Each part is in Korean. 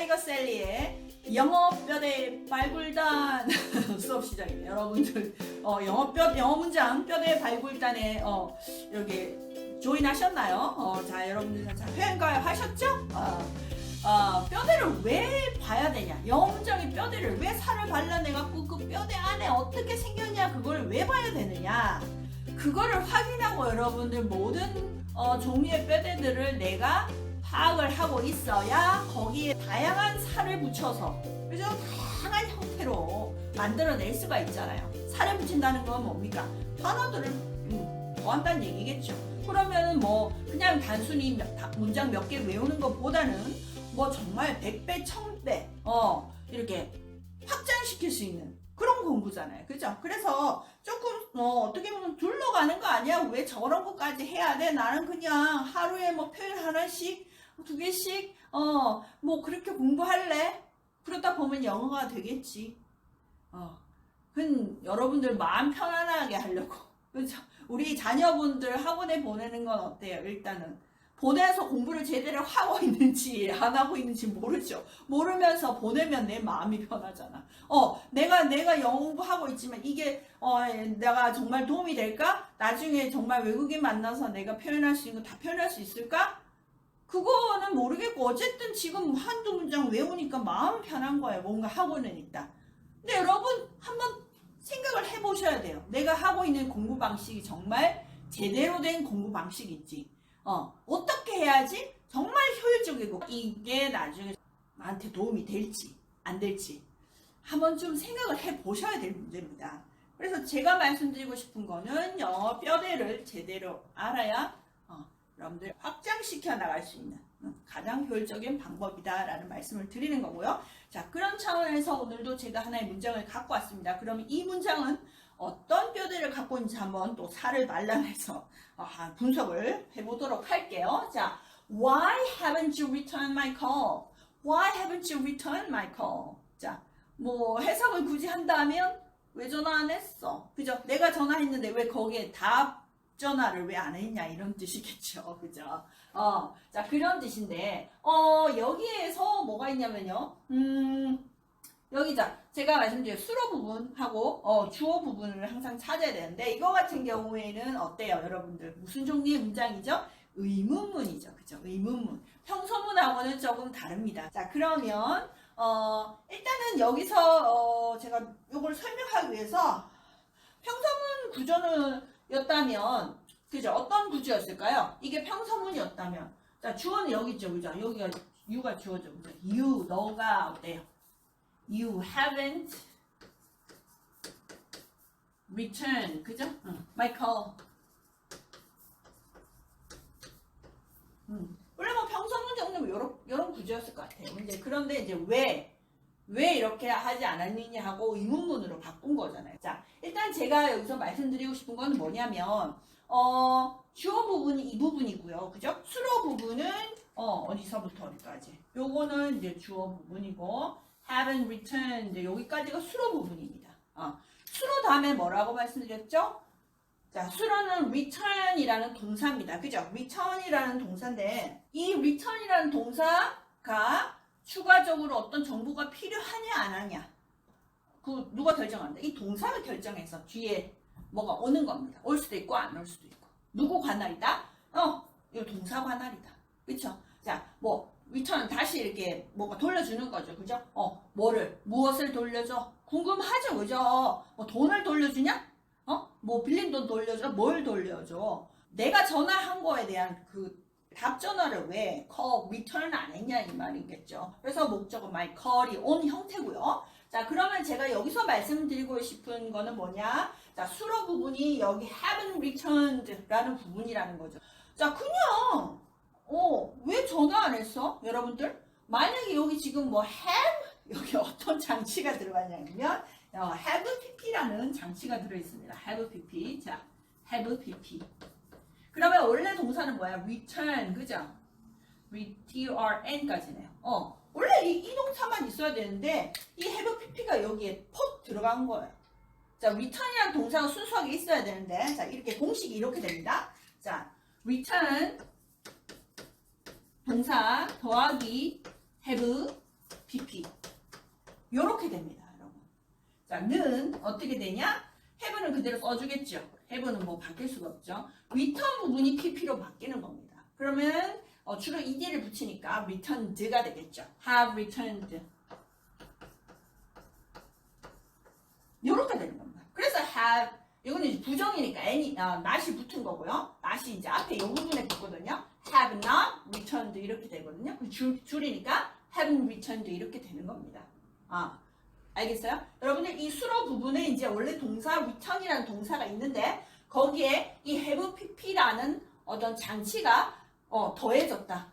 타이거 셀리의 영어 뼈대 발굴단 수업 시작이네요. 여러분들 어, 영어 뼈 영어 문장 뼈대 발굴단에 어, 여기 조인 하셨나요? 어, 자 여러분들 자 회원가입 하셨죠? 어, 어, 뼈대를 왜 봐야 되냐? 영어 문장의 뼈대를 왜 살을 발라내갖고 그 뼈대 안에 어떻게 생겼냐? 그걸 왜 봐야 되느냐? 그거를 확인하고 여러분들 모든 어, 종류의 뼈대들을 내가 파악을 하고 있어야 거기에 다양한 살을 붙여서 그죠? 다양한 형태로 만들어낼 수가 있잖아요. 살을 붙인다는 건 뭡니까? 단어들을 음, 더한다는 얘기겠죠. 그러면 뭐 그냥 단순히 문장 몇 개 외우는 것보다는 뭐 정말 100배, 1000배 어 이렇게 확장시킬 수 있는 그런 공부잖아요. 그죠? 그래서 조금 어, 어떻게 보면 둘러가는 거 아니야? 왜 저런 것까지 해야 돼? 나는 그냥 하루에 뭐 표현 하나씩 두 개씩 어 뭐 그렇게 공부할래? 그러다 보면 영어가 되겠지. 어. 그건 여러분들 마음 편안하게 하려고. 그죠? 우리 자녀분들 학원에 보내는 건 어때요? 일단은 보내서 공부를 제대로 하고 있는지 안 하고 있는지 모르죠. 모르면서 보내면 내 마음이 편하잖아. 어, 내가 내가 영어 공부하고 있지만 이게 어, 내가 정말 도움이 될까? 나중에 정말 외국인 만나서 내가 표현할 수 있는 거 다 표현할 수 있을까? 그거는 모르겠고 어쨌든 지금 한두 문장 외우니까 마음 편한 거예요. 뭔가 하고는 있다. 근데 여러분 한번 생각을 해보셔야 돼요. 내가 하고 있는 공부 방식이 정말 제대로 된 공부 방식인지, 어 어떻게 해야지 정말 효율적이고 이게 나중에 나한테 도움이 될지 안 될지 한번 좀 생각을 해 보셔야 될 문제입니다. 그래서 제가 말씀드리고 싶은 거는 영어 뼈대를 제대로 알아야 어, 여러분들 확장시켜 나갈 수 있는 음, 가장 효율적인 방법이다라는 말씀을 드리는 거고요. 자, 그런 차원에서 오늘도 제가 하나의 문장을 갖고 왔습니다. 그러면 이 문장은 어떤 뼈대를 갖고 있는지 한번 또 살을 발라내서 어, 한 분석을 해보도록 할게요. 자, Why haven't you returned my call? Why haven't you returned my call? 자, 뭐 해석을 굳이 한다면 왜 전화 안 했어? 그죠? 내가 전화했는데 왜 거기에 답 전화를 왜 안 했냐 이런 뜻이겠죠. 그죠? 어, 자 그런 뜻인데 어 여기에서 뭐가 있냐면요. 음 여기 자 제가 말씀드린 수로 부분하고 어, 주어 부분을 항상 찾아야 되는데 이거 같은 경우에는 어때요, 여러분들? 무슨 종류의 문장이죠? 의문문이죠, 그죠? 의문문. 평소문하고는 조금 다릅니다. 자 그러면 어 일단은 여기서 어, 제가 이걸 설명하기 위해서 평소문 구조는 였다면 그죠? 어떤 구조였을까요? 이게 평서문이었다면 자 주어는 여기 있죠, 그죠? 여기가 you가 주어죠, 그죠? you 너가 어때요? You haven't returned, 그죠? 응. My call. 음. 원래 뭐 평서문 정도면 이런 이런 구조였을 것 같아요. 이제 그런데 이제 왜 왜 이렇게 하지 않았느냐 하고 의문문으로 바꾼 거잖아요. 자, 일단 제가 여기서 말씀드리고 싶은 건 뭐냐면, 어, 주어 부분이 이 부분이고요. 그죠? 수로 부분은, 어, 어디서부터 어디까지. 요거는 이제 주어 부분이고, haven't returned, 여기까지가 수로 부분입니다. 어, 수로 다음에 뭐라고 말씀드렸죠? 자, 수로는 return이라는 동사입니다. 그죠? return이라는 동사인데, 이 return이라는 동사가 추가적으로 어떤 정보가 필요하냐 안 하냐. 그 누가 결정한다 이 동사가 결정해서 뒤에 뭐가 오는 겁니다. 올 수도 있고 안 올 수도 있고. 누구 관할이다? 어 이거 동사 관할이다. 그쵸? 자뭐 리턴 다시 이렇게 뭐가 돌려주는 거죠. 그죠? 어 뭐를 무엇을 돌려줘? 궁금하죠? 그죠? 뭐 돈을 돌려주냐? 어뭐 빌린 돈 돌려줘? 뭘 돌려줘? 내가 전화한 거에 대한 그 답 전화를 왜 call, return 안 했냐 이 말이겠죠. 그래서 목적은 my call이 온 형태고요. 자 그러면 제가 여기서 말씀드리고 싶은 거는 뭐냐? 자 수로 부분이 여기 haven't returned라는 부분이라는 거죠. 자 그냥 어 왜 전화 안 했어? 여러분들 만약에 여기 지금 뭐 have 여기 어떤 장치가 들어가냐면 어, have pp라는 장치가 들어 있습니다. have pp 자 have pp 그러면 원래 동사는 뭐야? return 그죠? retrn까지네요. 어 원래 이, 이 동사만 있어야 되는데 이 have pp가 여기에 퍽 들어간 거예요. 자 return이란 동사가 순수하게 있어야 되는데 자 이렇게 공식이 이렇게 됩니다. 자 return 동사 더하기 have pp 요렇게 됩니다. 여러분. 자, 는 어떻게 되냐? have는 그대로 써주겠죠. Have는 뭐 바뀔 수가 없죠. return 부분이 pp로 바뀌는 겁니다. 그러면 어, 주로 ed를 붙이니까 returned가 되겠죠. have returned. 이렇게 되는 겁니다. 그래서 have 이거는 부정이니까 n이 아, not이 붙은 거고요. not이 이제 앞에 이 부분에 붙거든요. have not returned 이렇게 되거든요. 줄, 줄이니까 haven't returned 이렇게 되는 겁니다. 아, 알겠어요? 여러분들 이 수로 부분에 이제 원래 동사 return이라는 동사가 있는데 거기에 이 have pp라는 어떤 장치가 어, 더해졌다.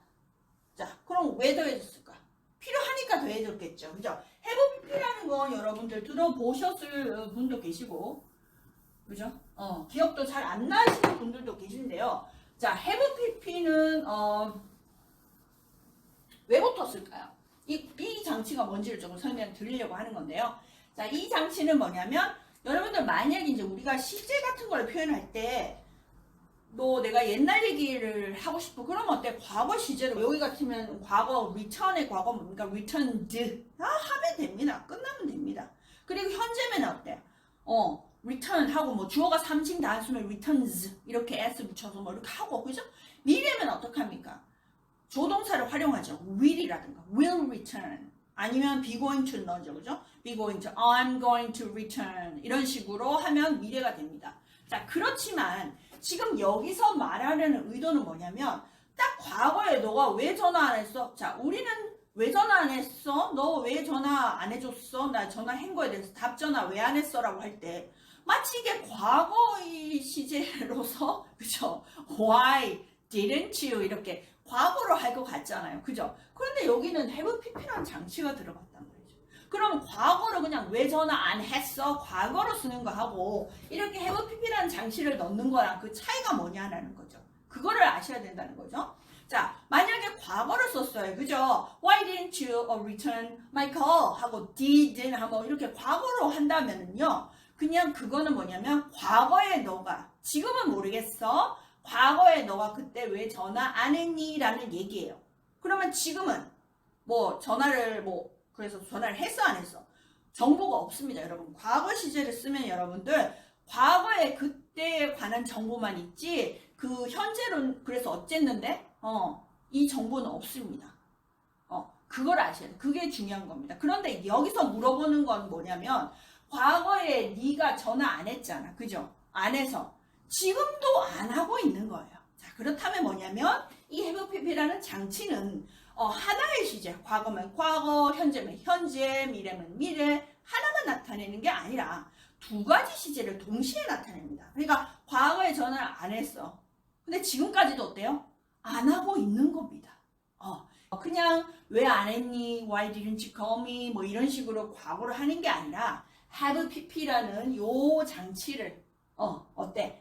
자, 그럼 왜 더해졌을까? 필요하니까 더해졌겠죠. 그죠? have pp라는 건 여러분들 들어보셨을 분도 계시고 그죠? 어, 기억도 잘 안 나시는 분들도 계신데요. 자, have pp는 어, 왜 붙었을까요? 이, 이 장치가 뭔지를 조금 설명 드리려고 하는 건데요. 자, 이 장치는 뭐냐면 여러분들 만약에 이제 우리가 시제 같은 걸 표현할 때 너 내가 옛날 얘기를 하고 싶어 그러면 어때? 과거 시제로 여기 같으면 과거 return의 과거 뭡니까? returned 아 하면 됩니다. 끝나면 됩니다. 그리고 현재면 어때? 어 return 하고 뭐 주어가 3층 단수면 returns 이렇게 s 붙여서 뭐 이렇게 하고 그죠? 미래면 어떡합니까? 조동사를 활용하죠. will이라든가 will return 아니면 be going to 넣어죠. 그죠? be going to I'm going to return 이런 식으로 하면 미래가 됩니다. 자, 그렇지만 지금 여기서 말하려는 의도는 뭐냐면 딱 과거에 너가 왜 전화 안 했어? 자, 우리는 왜 전화 안 했어? 너 왜 전화 안 해줬어? 나 전화 한 거에 대해서 답 전화 왜 안 했어? 라고 할 때 마치 이게 과거의 시제로서 그죠? Why didn't you? 이렇게 과거로 할것 같잖아요. 그죠? 그런데 여기는 have pp라는 장치가 들어갔단 말이죠. 그럼 과거로 그냥 왜 전화 안 했어? 과거로 쓰는 거 하고 이렇게 have pp라는 장치를 넣는 거랑 그 차이가 뭐냐라는 거죠. 그거를 아셔야 된다는 거죠. 자, 만약에 과거를 썼어요. 그죠? Why didn't you return my call? 하고 didn't 하고 이렇게 과거로 한다면은요. 그냥 그거는 뭐냐면 과거에 너가 지금은 모르겠어. 과거에 너가 그때 왜 전화 안 했니? 라는 얘기예요. 그러면 지금은 뭐 전화를 뭐 그래서 전화를 했어 안 했어? 정보가 없습니다, 여러분. 과거 시제를 쓰면 여러분들 과거에 그때에 관한 정보만 있지 그 현재로는 그래서 어쨌는데 어, 이 정보는 없습니다. 어, 그걸 아셔야 돼요. 그게 중요한 겁니다. 그런데 여기서 물어보는 건 뭐냐면 과거에 네가 전화 안 했잖아. 그죠? 안 해서 지금도 안 하고 있는 거예요. 자, 그렇다면 뭐냐면 이 have pp라는 장치는 어, 하나의 시제, 과거면 과거, 현재면 현재, 미래면 미래 하나만 나타내는 게 아니라 두 가지 시제를 동시에 나타냅니다. 그러니까 과거에 전화를 안 했어. 근데 지금까지도 어때요? 안 하고 있는 겁니다. 어, 그냥 왜 안 했니? Why didn't you call me? 뭐 이런 식으로 과거를 하는 게 아니라 have pp라는 요 장치를 어,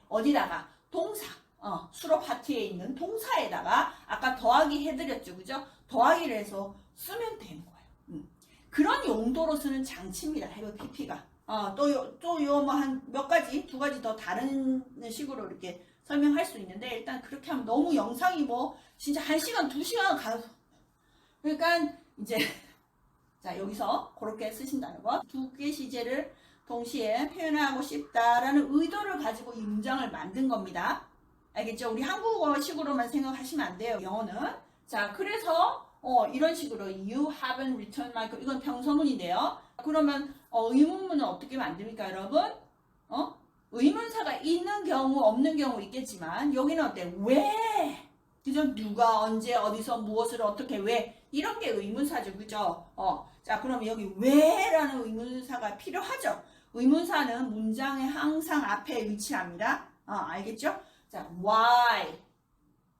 어디다가 동사 어, 수로 파트에 있는 동사에다가 아까 더하기 해드렸죠, 그죠? 더하기를 해서 쓰면 되는 거예요. 음. 그런 용도로 쓰는 장치입니다. have pp가. 어, 또, 요, 또, 요, 뭐, 한 몇 가지, 두 가지 더 다른 식으로 이렇게 설명할 수 있는데, 일단 그렇게 하면 너무 영상이 뭐, 진짜 한 시간, 두 시간 가서. 그러니까, 이제, 자, 여기서 그렇게 쓰신다는 거. 두 개 시제를 동시에 표현하고 싶다라는 의도를 가지고 이 문장을 만든 겁니다. 알겠죠? 우리 한국어식으로만 생각하시면 안 돼요. 영어는. 자, 그래서, 어, 이런 식으로, you haven't returned my call. 이건 평서문인데요. 그러면, 어, 의문문은 어떻게 만듭니까, 여러분? 어? 의문사가 있는 경우, 없는 경우 있겠지만, 여기는 어때? 왜? 그죠? 누가, 언제, 어디서, 무엇을, 어떻게, 왜? 이런 게 의문사죠. 그죠? 어. 자, 그럼 여기 왜라는 의문사가 필요하죠. 의문사는 문장의 항상 앞에 위치합니다. 어, 알겠죠? 자, why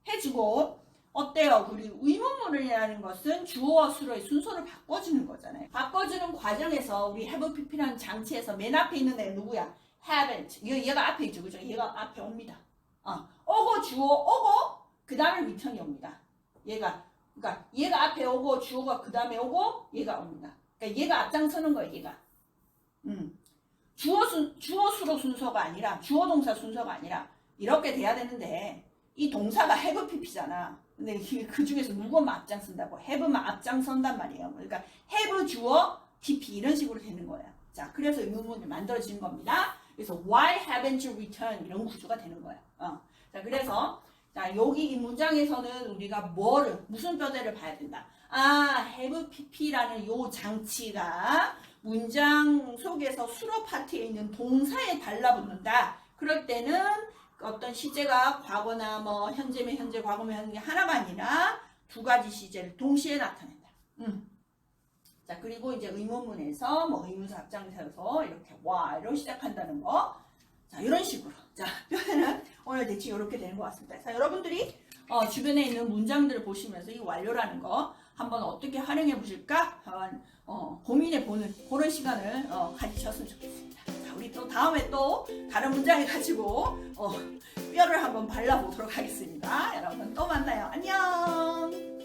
해주고 어때요? 우리 의문문이라는 것은 주어와 수로의 순서를 바꿔주는 거잖아요. 바꿔주는 과정에서 우리 have pp라는 장치에서 맨 앞에 있는 애 누구야? haven't. 얘, 얘가 앞에 있죠. 그죠? 얘가 앞에 옵니다. 어, 오고 주어 오고 그 다음에 return 옵니다. 얘가 그러니까 얘가 앞에 오고 주어가 그 다음에 오고 얘가 옵니다. 그러니까 얘가 앞장서는 거예요. 얘가. 음. 주어 순 주어 수로 순서가 아니라 주어 동사 순서가 아니라 이렇게 돼야 되는데 이 동사가 have pp잖아. 근데 그 중에서 누구만 앞장선다고 have만 앞장 선단 말이에요. 그러니까 have 주어 pp 이런 식으로 되는 거야. 자, 그래서 의문문이 만들어진 겁니다. 그래서 why haven't you returned 이런 구조가 되는 거예요. 어. 자, 그래서 자, 여기 이 문장에서는 우리가 뭐를 무슨 뼈대를 봐야 된다. 아, have pp라는 요 장치가 문장 속에서 수로 파트에 있는 동사에 달라붙는다. 그럴 때는 어떤 시제가 과거나 뭐 현재면 현재, 과거면 현재 하나가 아니라 두 가지 시제를 동시에 나타낸다. 음. 자, 그리고 이제 의문문에서 뭐 의문사 앞장서서 이렇게 와로 시작한다는 거. 자, 이런 식으로. 자, 표현은 오늘 대충 이렇게 되는 것 같습니다. 자, 여러분들이 어, 주변에 있는 문장들을 보시면서 이 완료라는 거 한번 어떻게 활용해 보실까? 한번 어, 고민해 보는 그런 시간을 어, 가지셨으면 좋겠습니다. 자, 우리 또 다음에 또 다른 문장을 가지고 어, 뼈를 한번 발라보도록 하겠습니다. 여러분 또 만나요. 안녕!